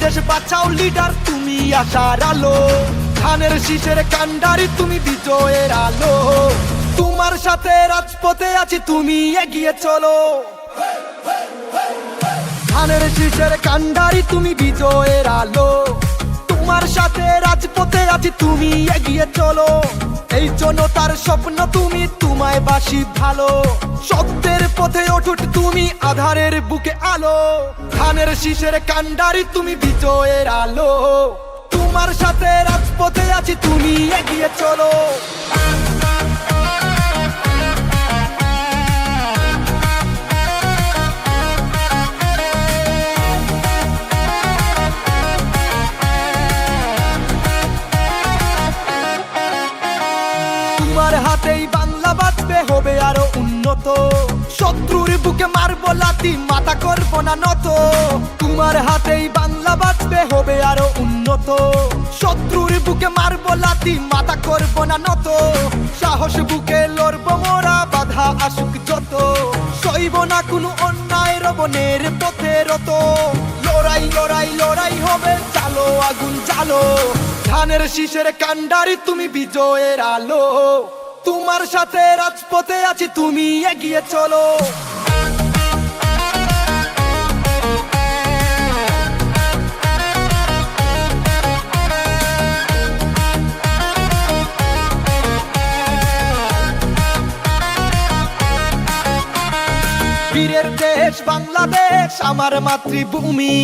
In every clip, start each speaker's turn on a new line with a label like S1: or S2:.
S1: দেশ বাঁচাও লিডার তুমি আশার আলো। ধানের শীষের কান্ডারি তুমি বিজয়ের আলো। তোমার সাথে রাজপথে আছি, তুমি এগিয়ে চলো। ধানের শীষের কান্ডারি তুমি বিজয়ের আলো। তোমার সাথে রাজপথে আছি, তুমি এগিয়ে চলো। এই জন্য তার স্বপ্ন তুমি তোমায় বাসি ভালো। সত্যের পথে ওঠুট তুমি আধারের বুকে আলো। ধানের শীষের কান্ডারি তুমি বিজয়ের আলো। তোমার সাথে রাজপথে আছি, তুমি এগিয়ে চলো। উন্নত শত্রুর বুকে মারবো লাতি মাথা করব না নত। তোমার হাতেই বাংলা বাঁচবে হবে আরও উন্নত। শত্রুর বুকে মারবো লাতি মাথা করব না নত। সাহস বুকে লড়বো মোরা, বাধা আসুক যত। সইব না কোনো অন্যায় রবনের পথে রত। লড়াই লড়াই লড়াই হবে, চালো, আগুন, চালো। ধানের শীষের কান্ডারি তুমি বিজয়ের আলো। তোমার সাথে রাজপথে আছি, তুমি এগিয়ে চলো। বীরের দেশ বাংলাদেশ, আমার মাতৃভূমি।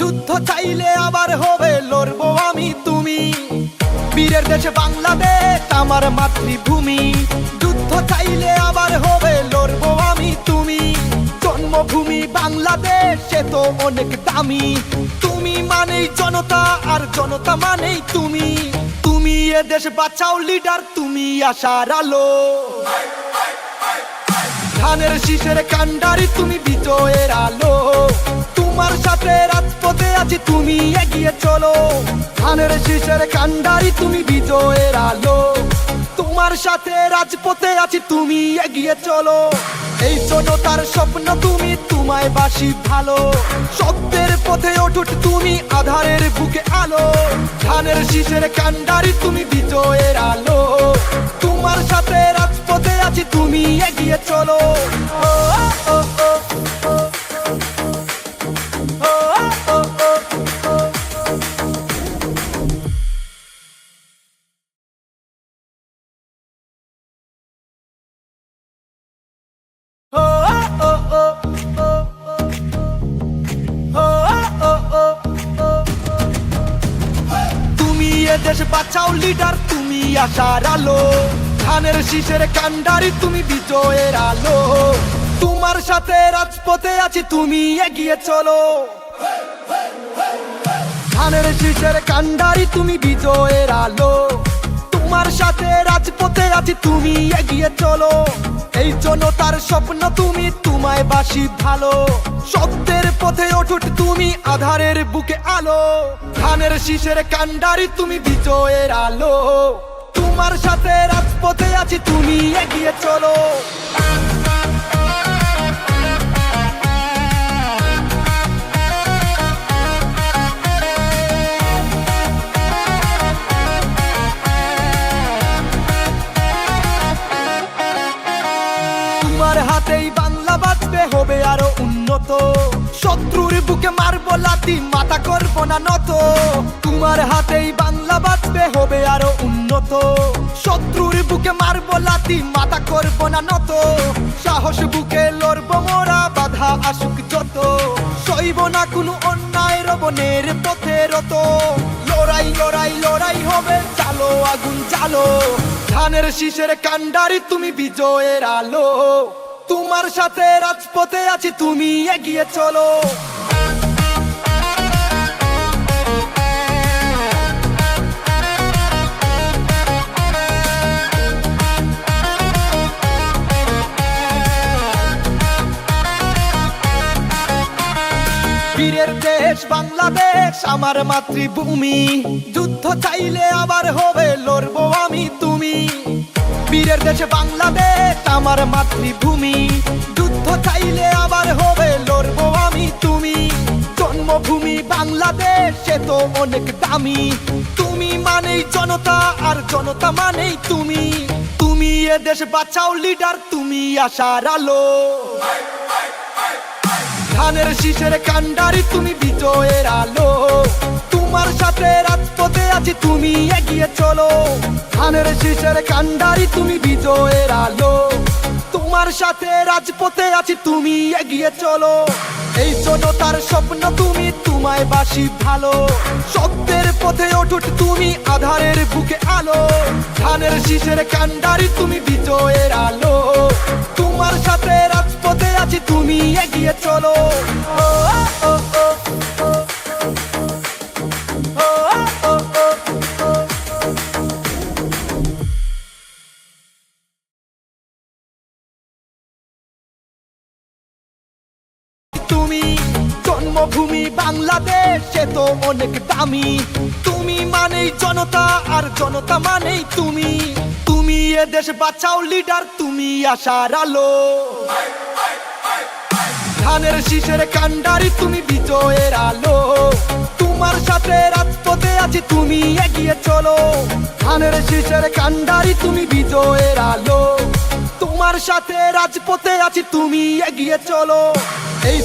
S1: যুদ্ধ চাইলে আবার হবে, লড়বো আমি তুমি। বীরের দেশে বাংলাদেশ আমার মাতৃভূমি। যুদ্ধ চাইলে আবার হবে, লড়বো আমি তুমি। জন্মভূমি বাংলাদেশ, সে তো অনেক দামি। তুমি মানেই জনতা, আর জনতা মানেই তুমি। তুমি এ দেশ বাঁচাও লিডার তুমি আশার আলো। ধানের শীষের কান্ডারি তুমি বিজয়ের আলো। আছি তুমি এগিয়ে চলো। ধানের শীষের কান্ডারি তুমি বিজয়ের আলো। তোমার সাথে রাজপথে আছি তুমি এগিয়ে চলো। এই জনতার স্বপ্ন তুমি তোমায় বাসি ভালো। সত্যের পথে ওঠুট তুমি আধারের বুকে আলো। ধানের শীষের কান্ডারি তুমি বিজয়ের আলো। তোমার সাথে রাজপথে আছি তুমি এগিয়ে চলো। দেশ বাঁচাও লিডার তুমি আশার আলো। ধানের শীষের কান্ডারি তুমি বিজয়ের আলো। তোমার সাথে রাজপথে আছি, তুমি এগিয়ে চলো। ধানের শীষের কান্ডারি তুমি বিজয়ের আলো। তোমার সাথে রাজপথে আছি, তুমি এগিয়ে চলো। এই জন্য তার স্বপ্ন তুমি তোমায় বাসি ভালো। সত্যের পথে ওঠুট তুমি আধারের বুকে আলো। ধানের শীষের কান্ডারি তুমি বিজয়ের আলো। তোমার সাথে রাজপথে আছি, তুমি এগিয়ে চলো। শত্রুর বুকে মারবো লাতি মাথা করব না নত। তোমার হাতেই বাংলা বাঁচবে, হবে আরও উন্নত। শত্রুর বুকে মারবো লাতি মাথা করব না নত। সাহস বুকে লড়বো মোরা, বাধা আসুক যত। সইব না কোনো অন্যায় রবনের পথে রত। লড়াই লড়াই লড়াই হবে, চালো, আগুন, চালো। ধানের শীষের কান্ডারি তুমি বিজয়ের আলো। তোমার সাথে রাজপথে আছি, তুমি এগিয়ে চলো। বীরের দেশ বাংলাদেশ, আমার মাতৃভূমি। যুদ্ধ চাইলে আবার হবে, লড়বো আমি তুমি দেশে বাংলাদেশ, আমার মাতৃভূমি। যুদ্ধ চাইলে আবার হবে, লড়বো আমি তুমি। জন্মভূমি বাংলাদেশ, সে তো অনেক দামি। তুমি মানেই জনতা, আর জনতা মানেই তুমি। তুমি এ দেশ বাঁচাও লিডার তুমি আশার আলো। ধানের শীষের কান্ডারি, তুমি বিজয়ের আলো। আছি, তুমি এগিয়ে চলো। ধানের শীষের কান্ডারি তুমি বিজয়ের আলো। তোমার সাথে রাজপথে আছি, তুমি এগিয়ে চলো। এই জনতার স্বপ্ন তুমি তোমায় বাসি ভালো। সত্যের পথে অটুট তুমি আধারের বুকে আলো। ধানের শীষের কান্ডারি তুমি বিজয়ের আলো। তোমার সাথে রাজপথে আছি, তুমি এগিয়ে চলো। সে তো অনেক দামি। তুমি মানেই জনতা, আর জনতা মানেই তুমি। তুমি এ দেশ বাঁচাও লিডার তুমি আশার আলো। ধানের শীষের কান্ডারি তুমি বিজয়ের আলো। তোমার সাথে রাজপথে আছি, তুমি এগিয়ে চলো। ধানের শীষের কান্ডারি তুমি বিজয়ের আলো। তোমার সাথে রাজপথে আছি, তুমি এগিয়ে চলো। এই